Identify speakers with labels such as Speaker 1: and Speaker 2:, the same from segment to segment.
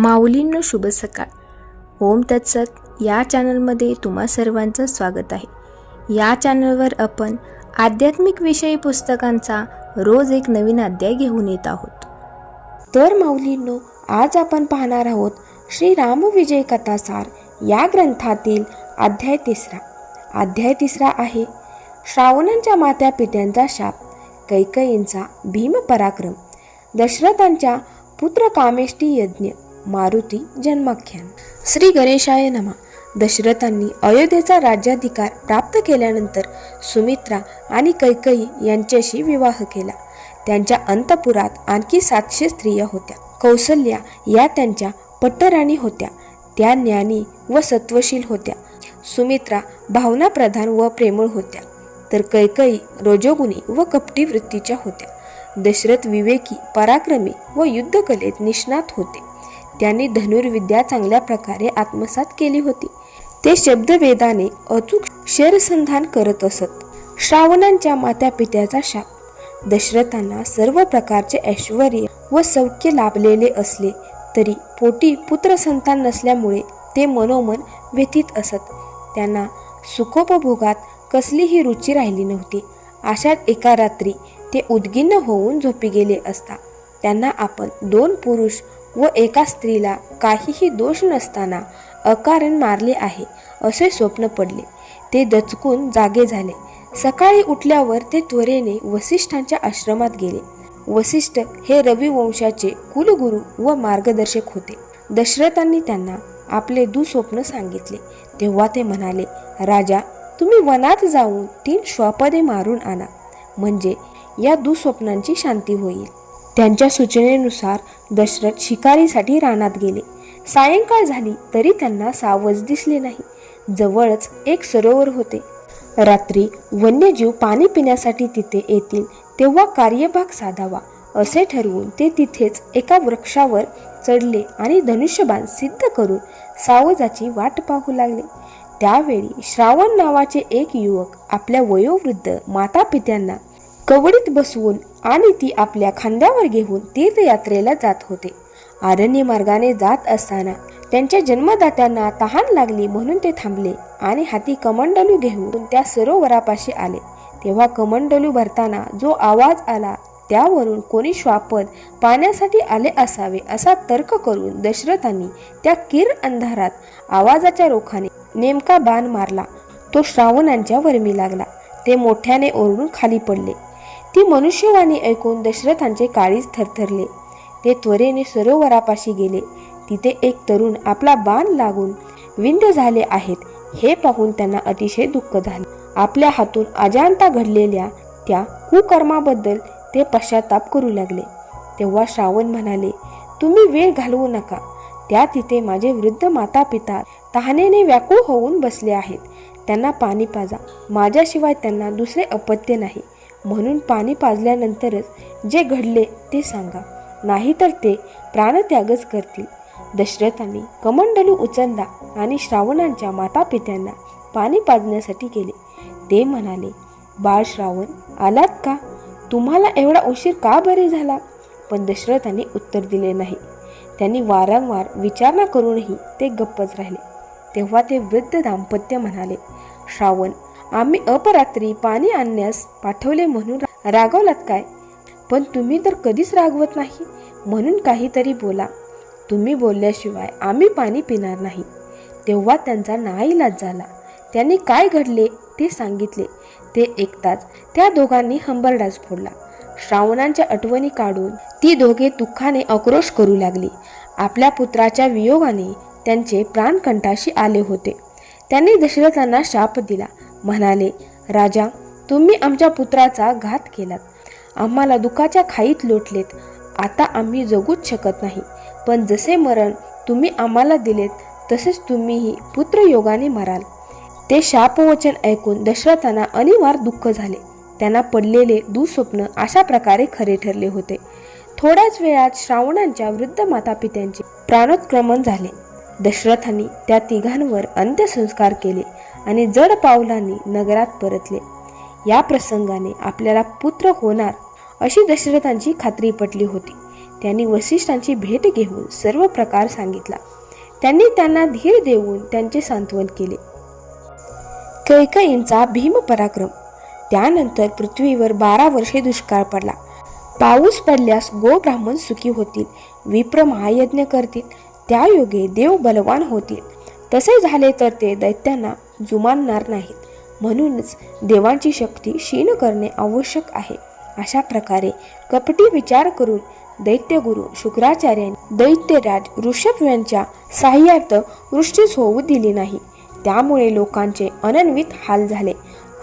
Speaker 1: माऊलींनो शुभ सकाळ. ओम तत्सत. या चॅनलमध्ये तुम्हा सर्वांचं स्वागत आहे. या चॅनलवर आपण आध्यात्मिक विषयी पुस्तकांचा रोज एक नवीन अध्याय घेऊन येत आहोत.
Speaker 2: तर माऊलींनो आज आपण पाहणार आहोत श्री रामविजय कथासार या ग्रंथातील अध्याय तिसरा. अध्याय तिसरा आहे श्रावणांच्या मात्या पित्यांचा शाप कैकयींचा भीमपराक्रम दशरथांच्या पुत्र कामेष्टी यज्ञ मारुती जन्माख्यान. श्री गणेशाय नमा. दशरथांनी अयोध्येचा राज्याधिकार प्राप्त केल्यानंतर सुमित्रा आणि कैकई यांच्याशी विवाह केला. त्यांच्या अंतपुरात आणखी सातशे स्त्रिया होत्या. कौसल्या या त्यांच्या पट्टराणी होत्या. त्या ज्ञानी व सत्वशील होत्या. सुमित्रा भावनाप्रधान व प्रेमळ होत्या. तर कैकई रजोगुणी व कपटी वृत्तीच्या होत्या. दशरथ विवेकी पराक्रमी व युद्धकलेत निष्णात होते. त्यांनी धनुर्विद्या चांगल्या प्रकारे आत्मसात केली होती. ते शब्दवेदाने अचूक शरसंधान करत असत. श्रावणांच्या मात्यापित्याचा शाप. दशरथांना सर्व प्रकारचे ऐश्वर व सौख्य लाभलेले असले तरी पोटी पुत्रसंतान नसल्यामुळे ते मनोमन व्यथित असत. त्यांना सुखोपभोगात कसलीही रुची राहिली नव्हती. अशात एका रात्री ते उद्गिन्न होऊन झोपी गेले असता त्यांना आपण दोन पुरुष व एका स्त्रीला काहीही दोष नसताना अकारण मारले आहे असे स्वप्न पडले. ते दचकून जागे झाले. सकाळी उठल्यावर ते त्वरेने वसिष्ठांच्या आश्रमात गेले. वसिष्ठ हे रविवंशाचे कुलगुरू व मार्गदर्शक होते. दशरथांनी त्यांना आपले दुस्वप्न सांगितले. तेव्हा ते म्हणाले राजा तुम्ही वनात जाऊन तीन श्वापदे मारून आणा. म्हणजे या दुस्वप्नांची शांती होईल. त्यांच्या सूचनेनुसार दशरथ शिकारीसाठी रानात गेले. सायंकाळ झाली तरी त्यांना सावज दिसले नाही. जवळच एक सरोवर होते. रात्री वन्यजीव पाणी पिण्यासाठी तिथे येतील तेव्हा कार्यभाग साधावा असे ठरवून ते तिथेच एका वृक्षावर चढले आणि धनुष्यबाण सिद्ध करून सावजाची वाट पाहू लागले. त्यावेळी श्रावण नावाचे एक युवक आपल्या वयोवृद्ध माता पित्यांना कवडीत बसवून आणि ती आपल्या खांद्यावर घेऊन तीर्थयात्रेला जात होते. आरण्य मार्गाने जात असताना त्यांच्या जन्मदात्यांना तहान लागली म्हणून ते थांबले आणि हाती कमंडलू घेऊन त्या सरोवरापाशी आले. तेव्हा कमंडलू भरताना जो आवाज आला त्यावरून कोणी श्वापद पाण्यासाठी आले असावे असा तर्क करून दशरथांनी त्या किर अंधारात आवाजाच्या रोखाने नेमका बाण मारला. तो श्रावणांच्या वर्मी लागला. ते मोठ्याने ओरडून खाली पडले. ती मनुष्यवाणी ऐकून दशरथांचे काळीज थरथरले. ते त्वरेने सरोवरापाशी गेले. तिथे एक तरुण आपला बाण लागून विंद झाले आहेत. हे पाहून त्यांना अतिशय दुःख झाले. आपल्या हातून अजांता घडलेल्या त्या कुकर्माबद्दल ते पश्चाताप करू लागले. तेव्हा श्रावण म्हणाले तुम्ही वेळ घालवू नका. त्या तिथे माझे वृद्ध माता पिता तहानेने व्याकुळ होऊन बसले आहेत. त्यांना पाणी पाजा. माझ्याशिवाय त्यांना दुसरे अपत्य नाही. म्हणून पाणी पाजल्यानंतरच जे घडले ते सांगा. नाहीतर ते प्राणत्यागच करतील. दशरथांनी कमंडलू उचलला आणि श्रावणांच्या मातापित्यांना पाणी पाजण्यासाठी गेले. ते म्हणाले बाळ श्रावण आलात का? तुम्हाला एवढा उशीर का बरे झाला? पण दशरथांनी उत्तर दिले नाही. त्यांनी वारंवार विचारणा करूनही ते गप्पच राहिले. तेव्हा ते वृद्ध दाम्पत्य म्हणाले श्रावण आम्ही अपरात्री पाणी आणण्यास पाठवले म्हणून रागवलात काय? पण तुम्ही तर कधीच रागवत नाही. म्हणून काहीतरी बोला. तुम्ही बोलल्याशिवाय आम्ही पाणी पिणार नाही. तेव्हा त्यांचा नाईलाज झाला. त्यांनी काय घडले ते सांगितले. ते ऐकताच त्या दोघांनी हंबरडाच फोडला. श्रावणांच्या आठवणी काढून ती दोघे दुःखाने आक्रोश करू लागली. आपल्या पुत्राच्या वियोगाने त्यांचे प्राणकंठाशी आले होते. त्यांनी दशरथांना शाप दिला. म्हणाले राजा तुम्ही आमच्या पुत्राचा घात केलात. आम्हाला दुःखाच्या खाईत लोटलेत. आता आम्ही जगूच शकत नाही. पण जसे मरण तुम्ही आम्हाला दिलेत तसेच तुम्हीही पुत्रयोगाने मराल. ते शापवचन ऐकून दशरथांना अनिवार दुःख झाले. त्यांना पडलेले दुःस्वप्न अशा प्रकारे खरे ठरले होते. थोड्याच वेळात श्रावणांच्या वृद्ध मातापित्यांचे प्राणोत्क्रमण झाले. दशरथांनी त्या तिघांवर अंत्यसंस्कार केले. आणि जड पावलांनी नगरात परतले. या प्रसंगाने आपल्याला पुत्र होणार अशी दशरथांची खात्री पटली होती. त्यांनी वसिष्ठांची भेट घेऊन सर्व प्रकार सांगितला. त्यांनी त्यांना धीर देऊन त्यांचे सांत्वन केले. कैकईंचा भीम पराक्रम. त्यानंतर पृथ्वीवर बारा वर्षे दुष्काळ पडला. पाऊस पडल्यास गो ब्राह्मण सुखी होतील विप्र महायज्ञ करतील त्या योगे देव बलवान होतील. तसे झाले तर ते दैत्यांना जुमानणार नाहीत. म्हणूनच देवांची शक्ती क्षीण करणे आवश्यक आहे. अशा प्रकारे कपटी विचार करून दैत्यगुरु शुक्राचार्यांनी दैत्यराज ऋषभ यांच्या साह्यार्थ वृष्टीच होऊ दिली नाही. त्यामुळे लोकांचे अनन्वित हाल झाले.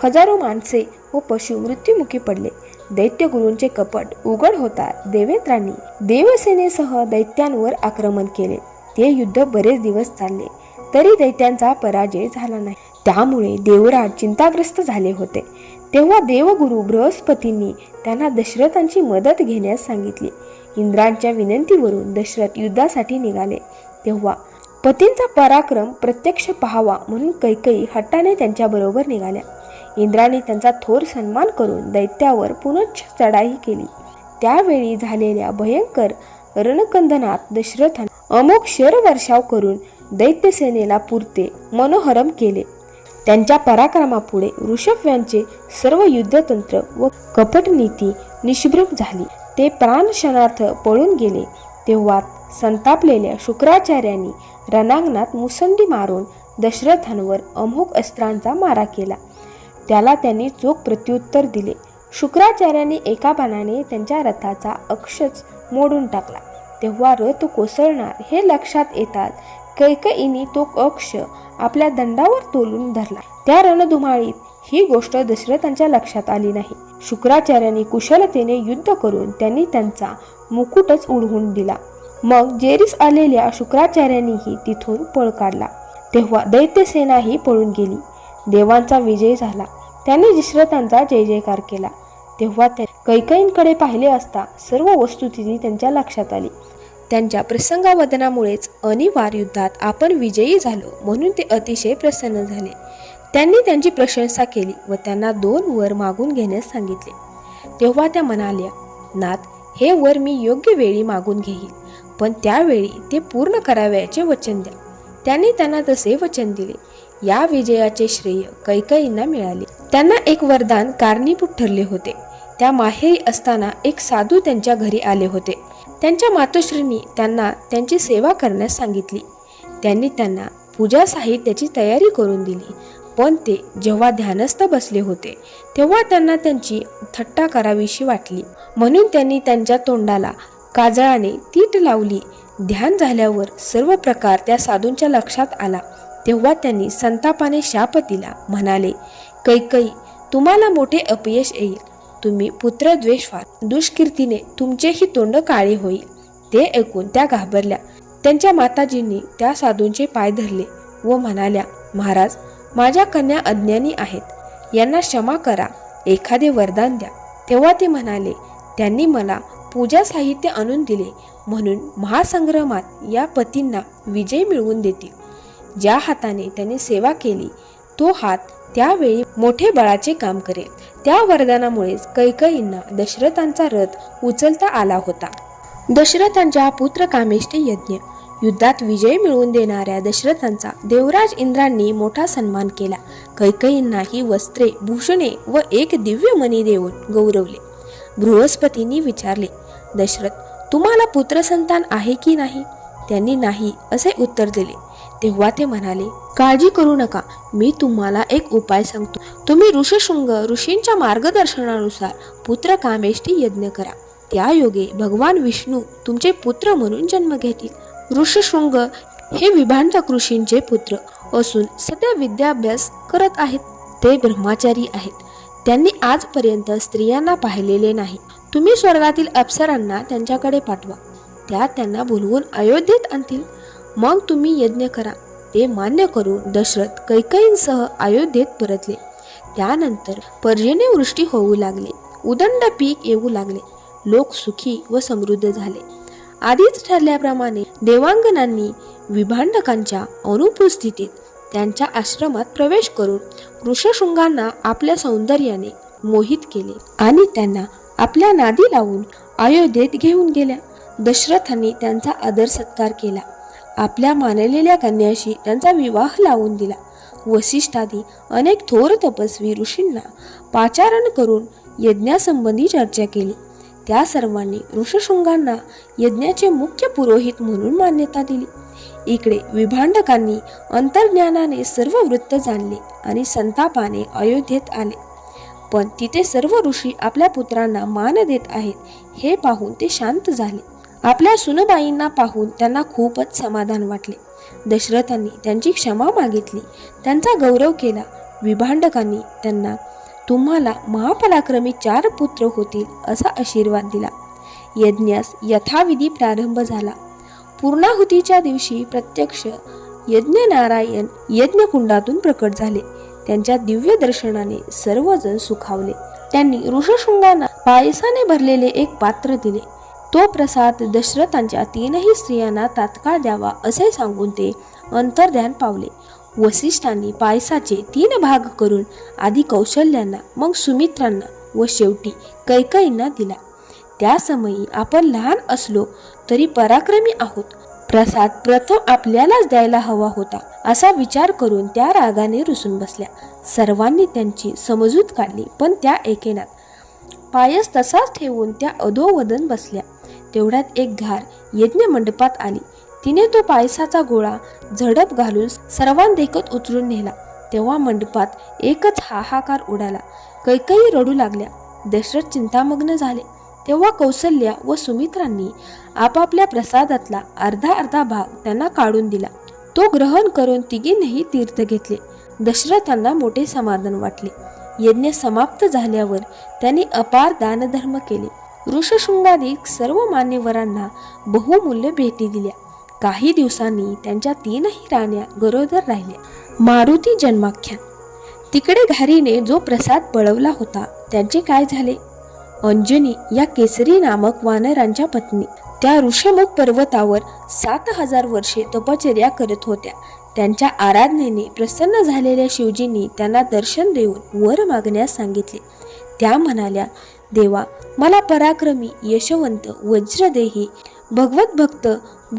Speaker 2: हजारो माणसे व पशु मृत्युमुखी पडले. दैत्यगुरूंचे कपट उघड होता देवेंद्रांनी. देवसेनेसह दैत्यांवर आक्रमण केले. ते युद्ध बरेच दिवस चालले. तरी दैत्यांचा पराजय झाला नाही. त्यामुळे देवराज चिंताग्रस्त झाले होते. तेव्हा देवगुरु बृहस्पतींनी त्यांना दशरथांची मदत घेण्यास सांगितली. इंद्रांच्या विनंतीवरून दशरथ युद्धासाठी निघाले. तेव्हा पतींचा पराक्रम प्रत्यक्ष पाहावा म्हणून कैकई हट्टाने त्यांच्याबरोबर निघाल्या. इंद्राने त्यांचा थोर सन्मान करून दैत्यावर पुनश्च चढाई केली. त्यावेळी झालेल्या भयंकर रणकंदनात दशरथाने अमोघ शरवर्षाव करून दैत्यसेनेला पुरते मनोहरम केले. त्यांच्या पराक्रमापुढे ऋषभ यांचे सर्व युद्धतंत्र व कपटनीती निष्भ्रम झाली. ते प्राणक्षणार्थ पळून गेले. तेव्हा संतापलेल्या शुक्राचार्यांनी रणांगणात मुसंडी मारून दशरथांवर अमोघ अस्त्रांचा मारा केला. त्याला त्यांनी चोख प्रत्युत्तर दिले. शुक्राचार्यांनी एका बाणाने त्यांच्या रथाचा अक्षच मोडून टाकला. तेव्हा रथ कोसळणार हे लक्षात येतात कैकईनी तो अक्ष आपल्या दंडावर तोलून धरला. त्या रणधुमाळीत ही गोष्ट दशरथांच्या लक्षात आली नाही. शुक्राचार्यांनी कुशलतेने युद्ध करून त्यांनी त्यांचा मुकुटच उडवून दिला. मग जेरीस आलेल्या शुक्राचार्यांनीही तिथून पळ काढला. तेव्हा दैत्यसेनाही पळून गेली. देवांचा विजय झाला. त्यांनी दशरथांचा जय जयकार केला. तेव्हा ते कैकईंकडे पाहिले असता सर्व वस्तुस्थिती त्यांच्या लक्षात आली. त्यांच्या प्रसंगावदनामुळेच अनिवार युद्धात आपण विजयी झालो म्हणून ते अतिशय प्रसन्न झाले. त्यांनी त्यांची प्रशंसा केली व त्यांना दोन वर मागून घेण्यास सांगितले. तेव्हा त्या म्हणाल्या नाथ हे वर मी योग्य वेळी मागून घेईल पण त्यावेळी ते पूर्ण करावयाचे वचन द्या. त्यांनी त्यांना तसे वचन दिले. या विजयाचे श्रेय कैकईंना मिळाले. त्यांना एक वरदान कारणीभूत ठरले होते. त्या माहेरी असताना एक साधू त्यांच्या घरी आले होते. त्यांच्या मातोश्रींनी त्यांना त्यांची सेवा करण्यास सांगितली. त्यांनी त्यांना पूजा साहित्याची तयारी करून दिली. पण ते जेव्हा ध्यानस्थ बसले होते तेव्हा त्यांना त्यांची थट्टा करावीशी वाटली. म्हणून त्यांनी त्यांच्या तोंडाला काजळाने तीट लावली. ध्यान झाल्यावर सर्व प्रकार त्या साधूंच्या लक्षात आला. तेव्हा त्यांनी संतापाने शाप दिला म्हणाले कैकई तुम्हाला मोठे अपयश येईल. तुम्ही पुत्रद्वेष व्हाल दुष्कीर्तीने तुमचेही तोंड काळे होईल. ते ऐकून त्या घाबरल्या. त्यांच्या माताजींनी त्या साधूंचे पाय धरले व म्हणाल्या महाराज माझ्या कन्या अज्ञानी आहेत. यांना क्षमा करा. एखादे वरदान द्या. तेव्हा ते म्हणाले त्यांनी मला पूजा साहित्य आणून दिले. म्हणून महासंग्रामात या पतींना विजय मिळवून देतील. ज्या हाताने त्यांनी सेवा केली तो हात त्यावेळी मोठे बळाचे काम करेल. त्या वरदानामुळेच कैकईंना दशरथांचा रथ उचलता आला होता. दशरथांच्या पुत्र कामेष्टी यज्ञ. युद्धात विजय मिळवून देणाऱ्या दशरथांचा देवराज इंद्रांनी मोठा सन्मान केला. कैकईंना ही वस्त्रे भूषणे व एक दिव्य मणी देऊन गौरवले. बृहस्पतींनी विचारले दशरथ तुम्हाला पुत्रसंतान आहे की नाही? त्यांनी नाही असे उत्तर दिले. तेव्हा ते म्हणाले काळजी करू नका. मी तुम्हाला एक उपाय सांगतो. तुम्ही ऋषशृंग ऋषींच्या मार्गदर्शनानुसार पुत्र कामेष्टी यज्ञ करा. त्या योगे भगवान विष्णू तुमचे पुत्र म्हणून जन्म घेतील. ऋषशृंग हे विभांडक ऋषींचे पुत्र असून सध्या विद्याभ्यास करत आहेत. ते ब्रह्मचारी आहेत. त्यांनी आजपर्यंत स्त्रियांना पाहिलेले नाही. तुम्ही स्वर्गातील अप्सरांना त्यांच्याकडे पाठवा. त्या त्यांना बोलवून अयोध्येत आणतील. मग तुम्ही यज्ञ करा. ते मान्य करून दशरथ कैकईंसह अयोध्येत परतले. त्यानंतर पर्जन्यवृष्टी होऊ लागली. उदंड पीक येऊ लागले. लोक सुखी व समृद्ध झाले. आधीच ठरल्याप्रमाणे देवांगनांनी विभांडकांच्या अनुपस्थितीत त्यांच्या आश्रमात प्रवेश करून ऋषशृंगांना आपल्या सौंदर्याने मोहित केले आणि त्यांना आपल्या नादी लावून अयोध्येत घेऊन गेल्या. दशरथांनी त्यांचा आदर सत्कार केला. आपल्या मानलेल्या कन्याशी त्यांचा विवाह लावून दिला. वसिष्ठादी अनेक थोर तपस्वी ऋषींना पाचारण करून यज्ञासंबंधी चर्चा केली. त्या सर्वांनी ऋषशृंगांना यज्ञाचे मुख्य पुरोहित म्हणून मान्यता दिली. इकडे विभांडकांनी अंतर्ज्ञानाने सर्व वृत्त जाणले आणि संतापाने अयोध्येत आले. पण तिथे सर्व ऋषी आपल्या पुत्रांना मान देत आहेत हे पाहून ते शांत झाले. आपल्या सुनबाईंना पाहून त्यांना खूपच समाधान वाटले. दशरथांनी त्यांची क्षमा मागितली. त्यांचा गौरव केला. विभांडकांनी त्यांना तुम्हाला महापराक्रमी चार पुत्र होतील असा आशीर्वाद दिला. यज्ञास यथाविधी प्रारंभ झाला. पूर्णाहुतीच्या दिवशी प्रत्यक्ष यज्ञनारायण यज्ञकुंडातून प्रकट झाले. त्यांच्या दिव्य दर्शनाने सर्वजण सुखावले. त्यांनी ऋषशृंगांना पायसाने भरलेले एक पात्र दिले. तो प्रसाद दशरथांच्या तीनही स्त्रियांना तात्काळ द्यावा असे सांगून ते अंतर्ध्यान पावले. वसिष्ठांनी पायसाचे तीन भाग करून आधी कौशल्यांना मग सुमित्रांना व शेवटी कैकईंना दिला. त्या समयी आपण लहान असलो तरी पराक्रमी आहोत. प्रसाद प्रथम आपल्यालाच द्यायला हवा होता असा विचार करून त्या रागाने रुसून बसल्या. सर्वांनी त्यांची समजूत काढली पण त्या एकेनात. पायस तसाच ठेवून त्या अधोवदन बसल्या. तेवढ्यात एक घार यज्ञ मंडपात आली. तिने तो पायसाचा गोळा झडप घालून सर्वांदेखत उचलून नेला. तेव्हा मंडपात एकच हाहाकार उडाला. कैकई रडू लागल्या. दशरथ चिंतामग्न झाले. तेव्हा कौसल्या व सुमित्रांनी आपापल्या प्रसादातला अर्धा अर्धा भाग त्यांना काढून दिला. तो ग्रहण करून तिघींनीही तीर्थ घेतले. दशरथांना मोठे समाधान वाटले. यज्ञ समाप्त झाल्यावर त्यांनी अपार दानधर्म केले. ऋषशृंगाधिक सर्व मान्यवरांना बहुमूल्य भेटी दिल्या. काही दिवसांनी त्यांच्या तीनही राण्या गरोदर राहिल्या. मारुती जन्माख्यान. तिकडे घारीने जो प्रसाद पळवला होता त्यांचे काय झाले? अंजनी या केसरी नामक वानरांच्या पत्नी. त्या ऋषमुख पर्वतावर सात हजार वर्षे तपचर्या करत होत्या. त्यांच्या आराधनेने प्रसन्न झालेल्या शिवजींनी त्यांना दर्शन देऊन वर मागण्यास सांगितले. त्या म्हणाल्या देवा मला पराक्रमी यशवंत वज्रदेही भगवत भक्त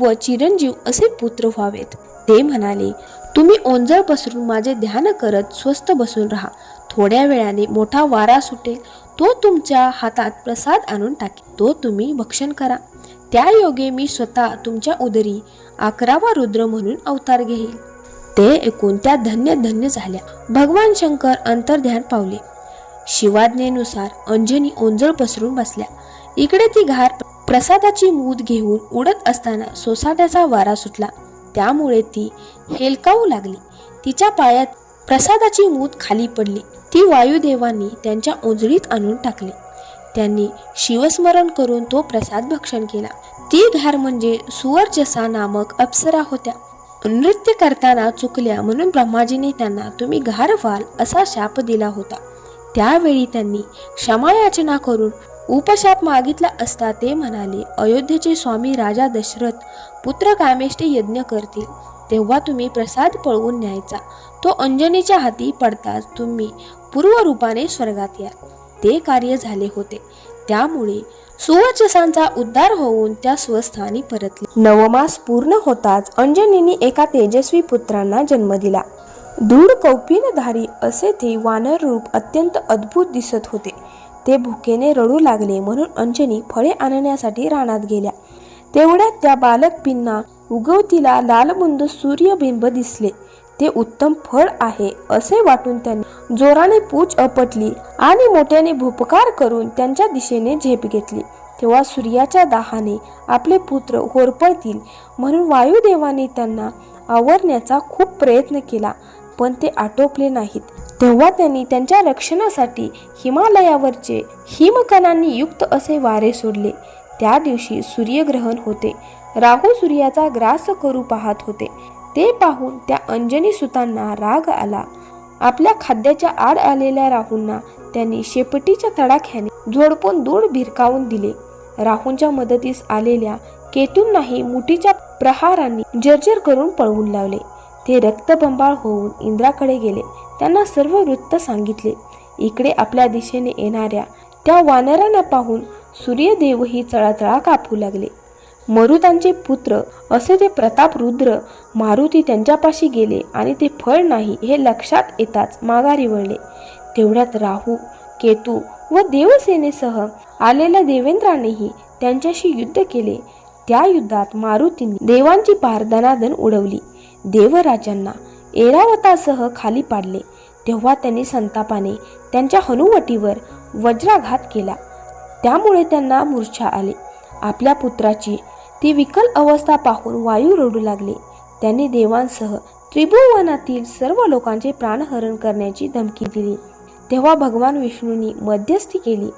Speaker 2: व चिरंजीव असे पुत्र व्हावेत. ते म्हणाले तुम्ही ओंजळ पसरून माझे ध्यान करत स्वस्थ बसून राहा. थोड्या वेळाने मोठा वारा सुटेल. तो तुमच्या हातात प्रसाद आणून टाकेल. तो तुम्ही भक्षण करा. त्या योगे मी स्वतः तुमच्या उदरी अकरावा रुद्र म्हणून अवतार घेईल. ते ऐकून त्या धन्य धन्य झाल्या. भगवान शंकर अंतर्ध्यान पावले. शिवाज्ञेनुसार अंजनी ओंजळ पसरून बसल्या. इकडे ती घार प्रसादाची मूद घेऊन उडत असताना सोसाट्याचा वारा सुटला. त्यामुळे ती हेलकावू लागली. तिच्या पायात प्रसादाची मूत खाली पडली. ती वायुदेवांनी त्यांच्या ओंजळीत आणून टाकली. त्यांनी शिवस्मरण करून तो प्रसाद भक्षण केला. ती घार म्हणजे सुवर्चसा नामक अप्सरा होत्या. नृत्य करताना चुकल्या म्हणून ब्रह्माजीने त्यांना तुम्ही घार व्हाल असा शाप दिला होता. त्यावेळी त्यांनी क्षमायाचना करून उपशाप मागितला असता ते म्हणाले अयोध्येचे स्वामी राजा दशरथ पुत्र कामेष्टी यज्ञ करतील. तेव्हा तुम्ही प्रसाद पळवून न्यायचा. तो अंजनीच्या हाती पडताच तुम्ही पूर्वरूपाने स्वर्गात या. ते कार्य झाले होते. त्यामुळे सुवचसांचा उद्धार होऊन त्या स्वस्थानी परतले. नवमास पूर्ण होताच अंजनीने एका तेजस्वी पुत्रांना जन्म दिला. दूर कौपिनधारी असे ते वानर रूप अत्यंत अद्भुत दिसत होते. ते भुकेने रडू लागले म्हणून अंजनी फळे आणण्यासाठी रानात गेल्या. तेवढ्यात त्या बालकपींना उगवतीला लालबुंद सूर्यबिंब दिसले. ते उत्तम फळ आहे असे वाटून त्यांनी जोराने पूच अपटली आणि मोठ्याने भुपकार करून त्यांच्या दिशेने झेप घेतली. तेव्हा सूर्याच्या दाहाने आपले पुत्र होरपळतील म्हणून वायुदेवाने त्यांना आवरण्याचा खूप प्रयत्न केला. पण ते आटोपले नाहीत. तेव्हा त्यांनी त्यांच्या रक्षणासाठी हिमालयावरचे हिमकणांनी युक्त असे वारे सोडले. त्या दिवशी सूर्यग्रहण होते. राहू सूर्याचा ग्रास करू पाहत होते. ते पाहून त्या अंजनी सुतांना राग आला. आपल्या खाद्याच्या आड आलेल्या राहूंना त्यांनी शेपटीच्या तडाख्याने झोडपून दूर भिरकावून दिले. राहूंच्या मदतीस आलेल्या केतूंनाही मुठीच्या प्रहारांनी जर्जर करून पळवून लावले. ते रक्तबंबाळ होऊन इंद्राकडे गेले. त्यांना सर्व वृत्त सांगितले. इकडे आपल्या दिशेने येणाऱ्या त्या वानरांना पाहून सूर्यदेवही चळाचळा कापू लागले. मरुतांचे पुत्र असे ते प्रताप रुद्र मारुती त्यांच्यापाशी गेले आणि ते फळ नाही हे लक्षात येताच माघारी वळले. तेवढ्यात राहू केतू व देवसेनेसह आलेल्या देवेंद्रानेही त्यांच्याशी युद्ध केले. त्या युद्धात मारुतीने देवांची पारदनादन उडवली. देवराजांना एरावतासह खाली पाडले. तेव्हा त्यांनी संतापाने त्यांच्या हनुवटीवर वज्राघात केला. त्यामुळे त्यांना मूर्छा आले. आपल्या पुत्राची ती विकल अवस्था पाहून वायू रडू लागले. त्यांनी देवांसह त्रिभुवनातील सर्व लोकांचे प्राणहरण करण्याची धमकी दिली. तेव्हा भगवान विष्णूंनी मध्यस्थी केली.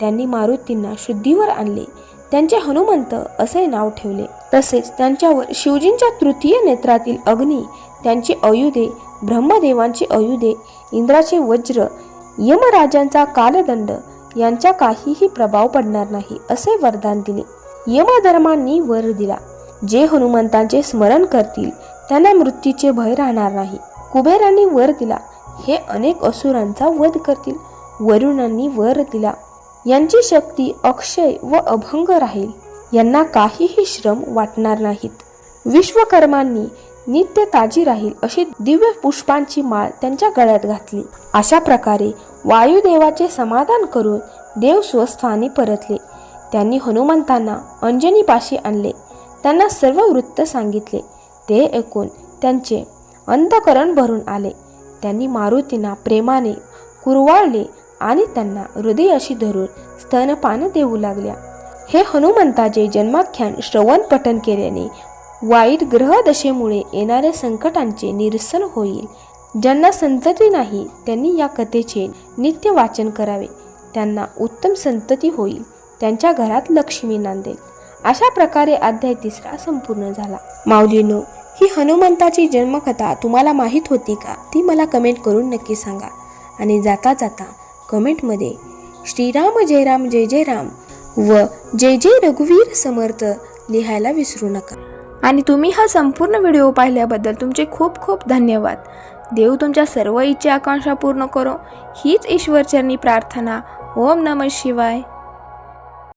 Speaker 2: त्यांनी मारुतींना शुद्धीवर आणले. त्यांचे हनुमंत असे नाव ठेवले. तसेच त्यांच्यावर शिवजींच्या तृतीय नेत्रातील अग्नी त्यांची आयुधे ब्रह्मदेवांची आयुधे इंद्राचे वज्र यमराजांचा कालदंड यांचा काहीही प्रभाव पडणार नाही असे वरदान दिले. यमधर्मांनी वर दिला. जे हनुमंतांचे स्मरण करतील त्यांना मृत्यूचे भय राहणार नाही. कुबेरांनी वर दिला. हे अनेक असुरांचा वध करतील. वरुणांनी वर दिला. यांची शक्ती अक्षय व अभंग राहील. यांना काहीही श्रम वाटणार नाहीत. विश्वकर्मांनी नित्य ताजी राहील अशी दिव्य पुष्पांची माळ त्यांच्या गळ्यात घातली. अशा प्रकारे वायुदेवाचे समाधान करून देव स्वस्थानी परतले. त्यांनी हनुमंतांना अंजनीपाशी आणले. त्यांना सर्व वृत्त सांगितले. ते ऐकून त्यांचे अंतकरण भरून आले. त्यांनी मारुतींना प्रेमाने कुरवाळले आणि त्यांना हृदयाशी धरून स्तनपान देऊ लागल्या. हे हनुमंताचे जन्माख्यान श्रवण पठन केल्याने वाईट ग्रहदशेमुळे येणाऱ्या संकटांचे निरसन होईल. ज्यांना संतती नाही त्यांनी या कथेचे नित्य वाचन करावे. त्यांना उत्तम संतती होईल त्यांच्या घरात लक्ष्मी नांदेल. अशा प्रकारे अध्याय तिसरा संपूर्ण झाला. माऊलीनो ही हनुमंताची जन्मकथा तुम्हाला माहीत होती का? ती मला कमेंट करून नक्की सांगा. आणि जाता जाता कमेंटमध्ये श्रीराम जय राम जय जय राम व जय जय रघुवीर समर्थ लिहायला विसरू नका.
Speaker 1: आणि तुम्ही हा संपूर्ण व्हिडिओ पाहिल्याबद्दल तुमचे खूप खूप धन्यवाद. देव तुमच्या सर्व इच्छा आकांक्षा पूर्ण करो. हीच ईश्वरचरणी प्रार्थना. ओम नम शिवाय.